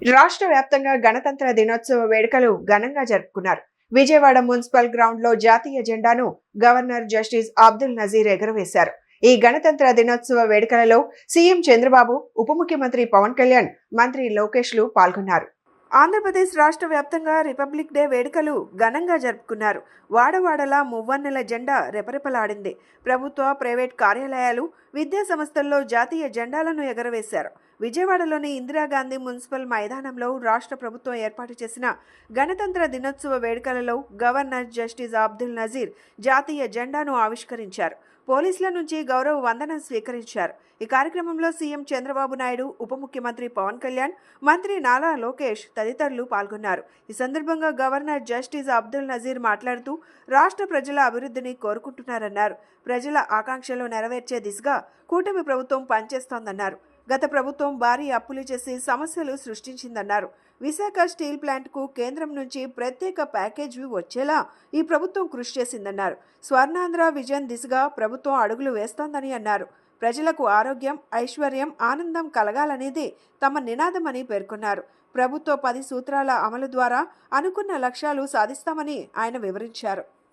రాష్ట్ర వ్యాప్తంగా గణతంత్ర దినోత్సవ వేడుకలు ఘనంగా జరుపుకున్నారు. విజయవాడ మున్సిపల్ గ్రౌండ్లో జాతీయ జెండాను గవర్నర్ జస్టిస్ అబ్దుల్ నజీర్ ఎగురవేశారు. ఈ గణతంత్ర దినోత్సవ వేడుకలలో సీఎం చంద్రబాబు ఉప ముఖ్యమంత్రి పవన్ కళ్యాణ్ మంత్రి లోకేష్లు పాల్గొన్నారు. ఆంధ్రప్రదేశ్ రాష్ట్ర వ్యాప్తంగా రిపబ్లిక్ డే వేడుకలు ఘనంగా జరుపుకున్నారు. వాడవాడలా మువ్వన్నెల జెండా రెపరెపలాడింది. ప్రభుత్వ ప్రైవేట్ కార్యాలయాలు విద్యా సంస్థల్లో జాతీయ జెండాలను ఎగరవేశారు. విజయవాడలోని ఇందిరాగాంధీ మున్సిపల్ మైదానంలో రాష్ట్ర ప్రభుత్వం ఏర్పాటు చేసిన గణతంత్ర దినోత్సవ వేడుకలలో గవర్నర్ జస్టిస్ అబ్దుల్ నజీర్ జాతీయ జెండాను ఆవిష్కరించారు. పోలీసుల నుంచి గౌరవ వందనం స్వీకరించారు. ఈ కార్యక్రమంలో సీఎం చంద్రబాబు నాయుడు ఉప ముఖ్యమంత్రి పవన్ కళ్యాణ్ మంత్రి నారా లోకేష్ తదితరులు పాల్గొన్నారు. ఈ సందర్భంగా గవర్నర్ జస్టిస్ అబ్దుల్ నజీర్ మాట్లాడుతూ రాష్ట్ర ప్రజల అభివృద్ధిని కోరుకుంటున్నారన్నారు. ప్రజల ఆకాంక్షలు నెరవేర్చే దిశగా కూటమి ప్రభుత్వం పనిచేస్తోందన్నారు. గత ప్రభుత్వం భారీ అప్పులు చేసి సమస్యలు సృష్టించిందన్నారు. విశాఖ స్టీల్ ప్లాంట్కు కేంద్రం నుంచి ప్రత్యేక ప్యాకేజీ వచ్చేలా ఈ ప్రభుత్వం కృషి చేసిందన్నారు. స్వర్ణాంధ్ర విజన్ దిశగా ప్రభుత్వం అడుగులు వేస్తోందని అన్నారు. ప్రజలకు ఆరోగ్యం ఐశ్వర్యం ఆనందం కలగాలనేది తమ నినాదమని పేర్కొన్నారు. ప్రభుత్వ పది సూత్రాల అమలు ద్వారా అనుకున్న లక్ష్యాలు సాధిస్తామని ఆయన వివరించారు.